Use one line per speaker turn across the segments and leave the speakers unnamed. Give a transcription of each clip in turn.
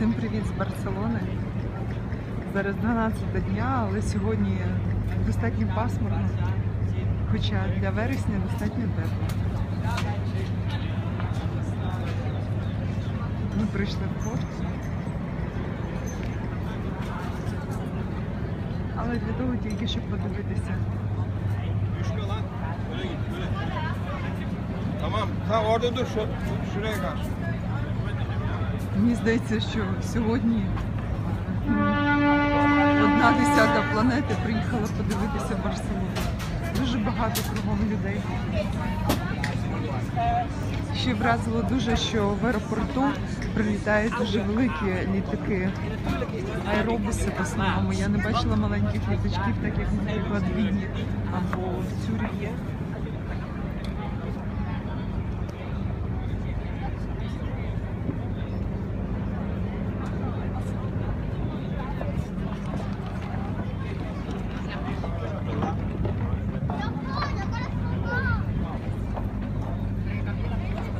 Всім привіт з Барселони. Зараз 12 дня, але сьогодні достатньо пасмурно, хоча для вересня достатньо тепло. Ми прийшли в порт. Але для того тільки, щоб подивитися.
Tamam. Tamam orada dur. Şu, şuraya.
Мені здається, що сьогодні одна десята планети приїхала подивитися Барселону. Дуже багато кругом людей. Ще вразило дуже, що в аеропорту прилітають дуже великі літаки, аеробуси в основному. Я не бачила маленьких літачків, так як, наприклад, Відні або в Цюріхі.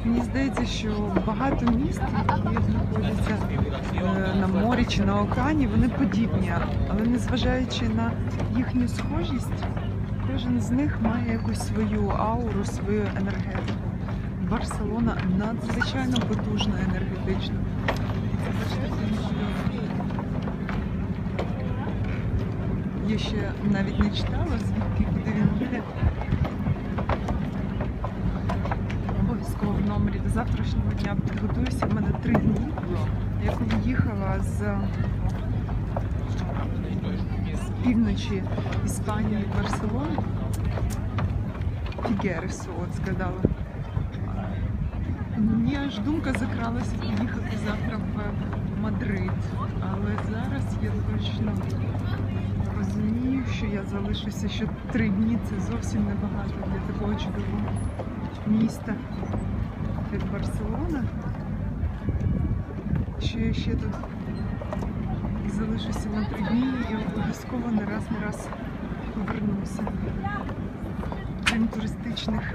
Мені здається, що багато міст, які знаходяться е, на морі чи на океані, вони подібні, але незважаючи на їхню схожість, кожен з них має якусь свою ауру, свою енергетику. Барселона надзвичайно потужна енергетично. Я ще навіть не читала, звідки куди він їде. Обов'язково в номері до завтрашнього дня підготуюся. В мене три дні. Я коли їхала з, з півночі Іспанії в Барселону, Фігересу, от згадала. Мені аж думка закралася поїхати завтра в Мадрид. Але зараз я точно розумію, що я залишуся ще три дні. Це зовсім небагато для такого чудового міста, як Барселона. Що я ще тут залишуся на три дні і обов'язково не раз не раз повернуся. Крім туристичних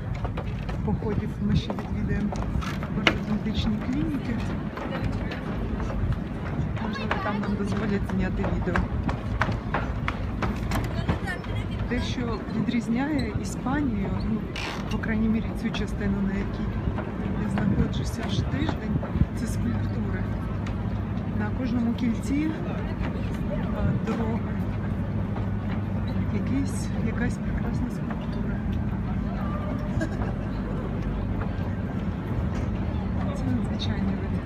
походів ми ще відвідаємо ортодонтичні клініки. Можливо, там нам дозволять зняти відео. Те, що відрізняє Іспанію, ну, по крайній мірі цю частину, на якій я знаходжуся аж тиждень, це скульптури. На кожному кільці дороги якийсь, якась прекрасна скульптура. Це надзвичайний вид.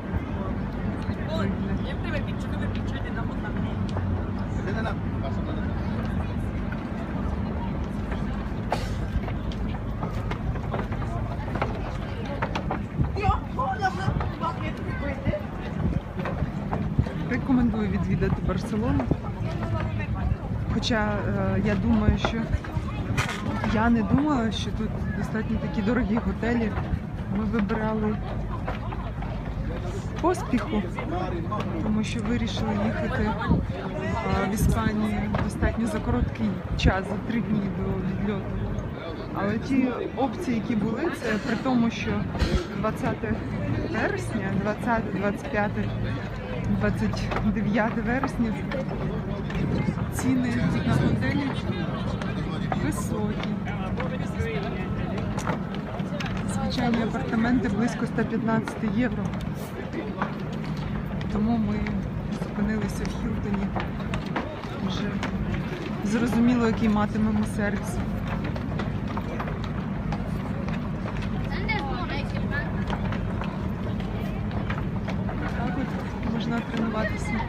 Рекомендую відвідати Барселону. Хоча е, я думаю, що я не думала, що тут достатньо такі дорогі готелі. Ми вибирали поспіху, тому що вирішили їхати е, в Іспанію достатньо за короткий час, за три дні до відльоту. Але ті опції, які були, це при тому, що 20 вересня, 20, 25, 29 вересня ціни на готелі високі. Звичайні апартаменти близько 115 євро. Тому ми зупинилися в Хілтоні. Вже зрозуміло, який матимемо сервіс. Так от можна тренуватися.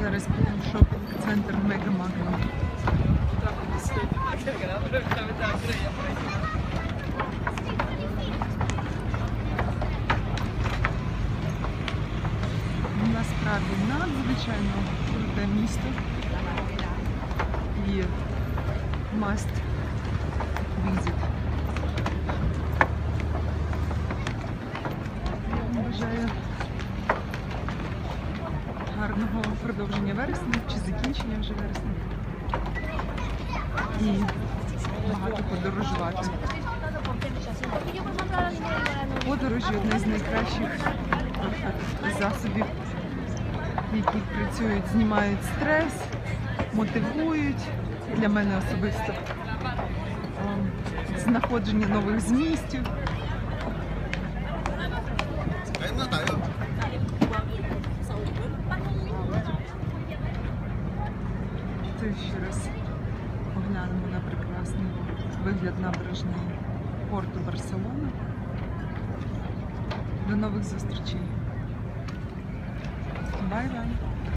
Зараз підемо в шопінг-центр Мега Магнум. Насправді надзвичайно круте місто і must visit. Я бажаю гарного продовження вересня чи закінчення вже вересня. І багато подорожувати. Подорожі одне з найкращих засобів, які працюють, знімають стрес, мотивують для мене особисто ем, знаходження нових змістів. Це ще раз поглянемо на прекрасний вигляд набережної порту Барселона. До нових зустрічей. Бай-бай.